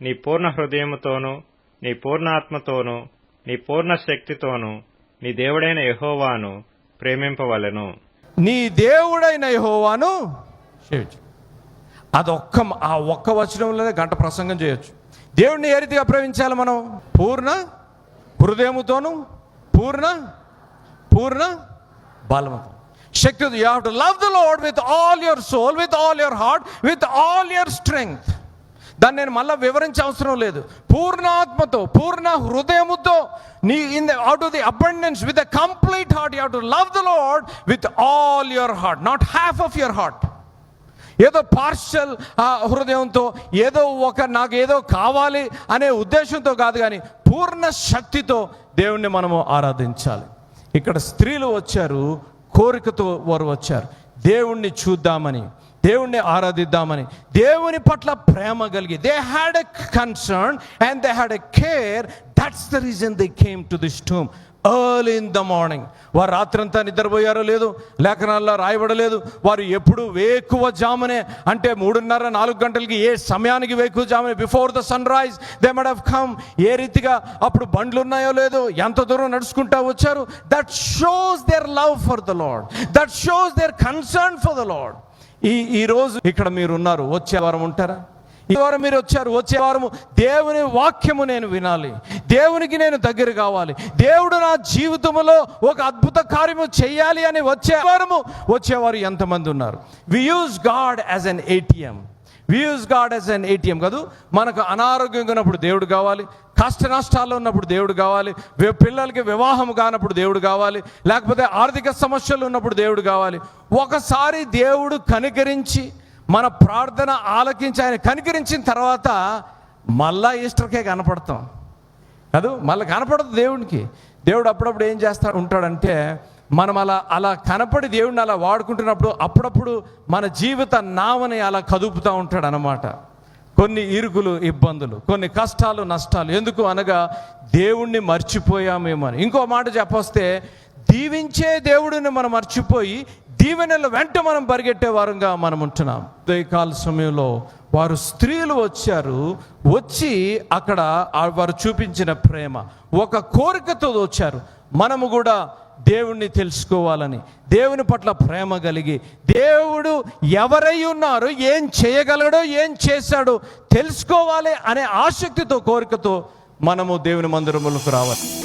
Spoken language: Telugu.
నీ పూర్ణ హృదయముతోనూ నీ పూర్ణాత్మతోనూ నీ పూర్ణ శక్తితోనూ నీ దేవుడైన యహోవాను ప్రేమింపవలెను. నీ దేవుడైన యహోవాను అదొక్క ఆ ఒక్క వచనంలోనే గంట ప్రసంగం చేయొచ్చు. దేవుడిని ఏ రీతిగా ప్రేమించాలి మనం? పూర్ణ హృదయముతోనూ పూర్ణ పూర్ణ బలముతో. శక్తి you have to love the Lord with all your soul with all your heart with all your strength దాన్ని నేను మళ్ళీ వివరించే అవసరం లేదు. పూర్ణాత్మతో పూర్ణ హృదయముతో నీ in the out of the abundance with the complete heart you to love the Lord with all your heart not half of your heart ఏదో పార్షల్ హృదయంతో ఏదో ఒక నాకు ఏదో కావాలి అనే ఉద్దేశంతో కాదు కానీ పూర్ణ శక్తితో దేవుణ్ణి మనము ఆరాధించాలి. ఇక్కడ స్త్రీలు వచ్చారు కోరికతో వారు వచ్చారు. దేవుణ్ణి చూద్దామని. దేవుణ్ణి ఆరాధిద్దామని. దేవుని పట్ల ప్రేమ కలిగి they had a concern and they had a care that's the reason they came to this tomb early in the morning వారు రాత్రంతా నిద్రపోయారో లేదు లేఖనాల్లో రాయబడలేదు. వారు ఎప్పుడు వేకువ జామునే అంటే మూడున్నర నాలుగు గంటలకి ఏ సమయానికి వేకువ జామునే before the sunrise they must have come ఏ రీతిగా అప్పుడు బండ్లు ఉన్నాయో లేదో ఎంత దూరం నడుచుకుంటా వచ్చారు that shows their love for the Lord that shows their concern for the Lord ఈ ఈ రోజు ఇక్కడ మీరు ఉన్నారు వచ్చే వారం ఉంటారా? ఈ వారం మీరు వచ్చారు వచ్చే వారము దేవుని వాక్యము నేను వినాలి. దేవునికి నేను దగ్గర కావాలి. దేవుడు నా జీవితంలో ఒక అద్భుత కార్యము చేయాలి అని వచ్చే వారము వచ్చేవారు ఎంతమంది ఉన్నారు? We use God as an ATM we use God as an ATM కాదు మనకు అనారోగ్యంగా ఉన్నప్పుడు దేవుడు కావాలి కష్ట నష్టాల్లో ఉన్నప్పుడు దేవుడు కావాలి పిల్లలకి వివాహం కానప్పుడు దేవుడు కావాలి లేకపోతే ఆర్థిక సమస్యలు ఉన్నప్పుడు దేవుడు కావాలి. ఒకసారి దేవుడు కనికరించి మన ప్రార్థన ఆలకించి ఆయన కనికరించిన తర్వాత మళ్ళా ఈస్టర్కే కనపడతాం. కాదు మళ్ళీ కనపడదు దేవునికి. దేవుడు అప్పుడప్పుడు ఏం చేస్తా ఉంటాడంటే మనం అలా అలా కనపడి దేవుడిని అలా వాడుకుంటున్నప్పుడు అప్పుడప్పుడు మన జీవిత నామని అలా కదుపుతూ ఉంటాడు అనమాట కొన్ని ఇరుకులు ఇబ్బందులు కొన్ని కష్టాలు నష్టాలు ఎందుకు అనగా దేవుణ్ణి మర్చిపోయామేమో అని. ఇంకో మాట చెప్పొస్తే దీవించే దేవుడిని మనం మర్చిపోయి దీవెనల వెంట మనం పరిగెట్టే వారంగా మనం ఉంటున్నాం. ఉదయకాల సమయంలో వారు స్త్రీలు వచ్చారు వచ్చి అక్కడ వారు చూపించిన ప్రేమ ఒక కోరికతో వచ్చారు. మనము కూడా దేవుణ్ణి తెలుసుకోవాలని దేవుని పట్ల ప్రేమ కలిగి దేవుడు ఎవరై ఉన్నారు ఏం చేయగలడో ఏం చేశాడో తెలుసుకోవాలి అనే ఆసక్తితో కోరికతో మనము దేవుని మందిరములకు రావాలి.